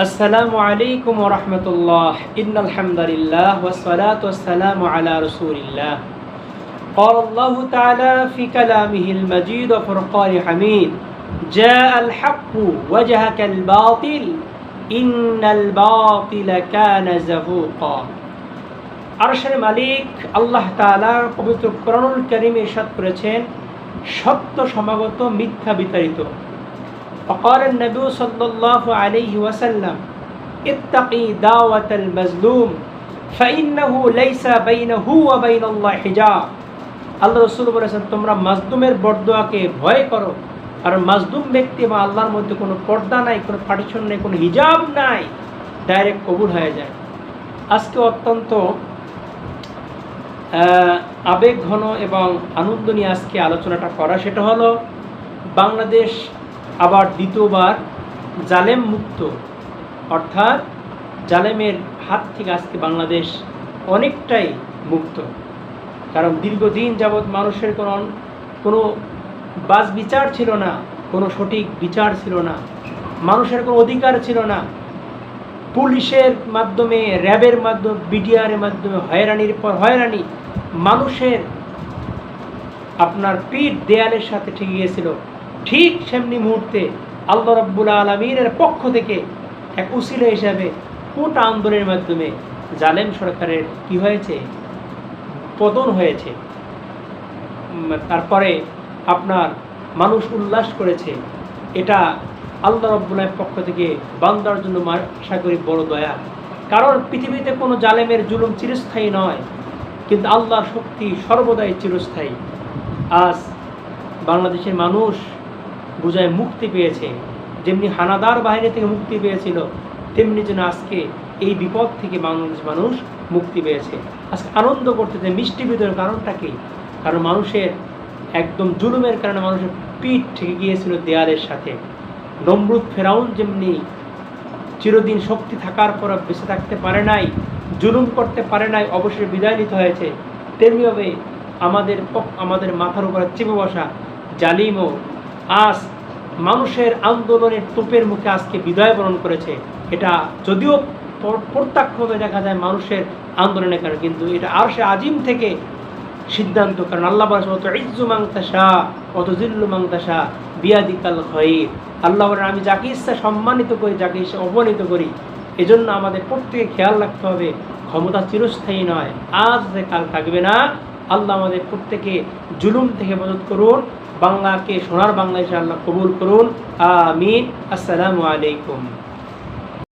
السلام عليكم ورحمة الله إن الحمد لله والصلاة والسلام على رسول الله قال الله تعالى في كلامه المجيد وفرقان حميد جاء الحق وجهك الباطل إن الباطل كان زهوقا আরশের মালিক আল্লাহ তাআলা পবিত্র কোরআনুল কারীমে ইরশাদ করেছেন সত্য সমাগত মিথ্যা বিতাড়িত فقال النبي صلى الله عليه وسلم اتقي دعوة المظلوم فإنه ليس بينه وبين الله حجاب আল্লাহ রসুল বলেছেন তোমরা মাজদুমের বরদোয়াকে ভয় করো আর মাজদুম ব্যক্তি বা আল্লাহর মধ্যে কোনো পর্দা নাই কোনো পার্টিশন নেই কোনো হিজাব নাই ডাইরেক্ট কবুল হয়ে যায় আজকে অত্যন্ত আহ, আবেগ ঘন এবং আনন্দ নিয়ে আজকে আলোচনাটা করা সেটা হলো বাংলাদেশ আবার দ্বিতীয়বার জালেম মুক্ত। অর্থাৎ জালেমের হাত থেকে আজকে বাংলাদেশ অনেকটাই মুক্ত। কারণ দীর্ঘদিন যাবৎ মানুষের কোনো কোনো বাস বিচার ছিল না, কোনো সঠিক বিচার ছিল না, মানুষের কোনো অধিকার ছিল না। পুলিশের মাধ্যমে, র্যাবের মাধ্যমে, বিডিআরের মাধ্যমে হয়রানির পর হয়রানি মানুষের আপনার পিঠ দেয়ালের সাথে ঠিক গিয়েছিল। ঠিক সেমনি মুহূর্তে আল্লাহ রব্বুল আলমিনের পক্ষ থেকে এক উসিলা হিসাবে কোটা আন্দোলনের মাধ্যমে জালেম সরকারের কি হয়েছে? পতন হয়েছে। তারপরে আপনার মানুষ উল্লাস করেছে। এটা আল্লাহ রব্বুলের পক্ষ থেকে বান্দার জন্য আশা করি বড় দয়া। কারণ পৃথিবীতে কোনো জালেমের জুলুম চিরস্থায়ী নয়, কিন্তু আল্লাহর শক্তি সর্বদাই চিরস্থায়ী। আজ বাংলাদেশের মানুষ বুঝায় মুক্তি পেয়েছে। যেমনি হানাদার বাহিনী থেকে মুক্তি পেয়েছিল, তেমনি যেন আজকে এই বিপদ থেকে বাংলাদেশ মানুষ মুক্তি পেয়েছে। আজকে আনন্দ করতেছে মিষ্টি বিতরণের কারণটা কি? কারণ মানুষের একদম জুলুমের কারণে মানুষের পিঠ ঠেকে গিয়েছিল দেয়ালের সাথে। নমরুদ ফেরাউন যেমনি চিরদিন শক্তি থাকার পর বেঁচে থাকতে পারে নাই, জুলুম করতে পারে নাই অবশ্যই বিদায় নিতে হয়েছে, তেমনিভাবে আমাদের আমাদের মাথার উপরে চেপে বসা জালিমও আজ মানুষের আন্দোলনের তোপের মুখে আজকে বিদায় বরণ করেছে। এটা যদিও প্র- প্রত্যক্ষভাবে দেখা যায় মানুষের আন্দোলনের কারণে, কিন্তু এটা আর সে আজিম থেকে সিদ্ধান্ত, কারণ আল্লাহ অত ইজ্জু মাংতাসা অত জিল্লু মাংতাসা বিয়াদিকাল খয়ির। আল্লাহ আমি যাকে ইচ্ছা সম্মানিত করি, যাকে ইচ্ছা অপমানিত করি, এজন্য আমাদের প্রত্যেকে খেয়াল রাখতে হবে, ক্ষমতা চিরস্থায়ী নয়। আজ কাল থাকবে না, আল্লাহ আমাদের প্রত্যেকে জুলুম থেকে মদত করুন বাংলাকে সোনার বাংলা হিসেবে কবুল করুন। আমিন। আসসালামু আলাইকুম।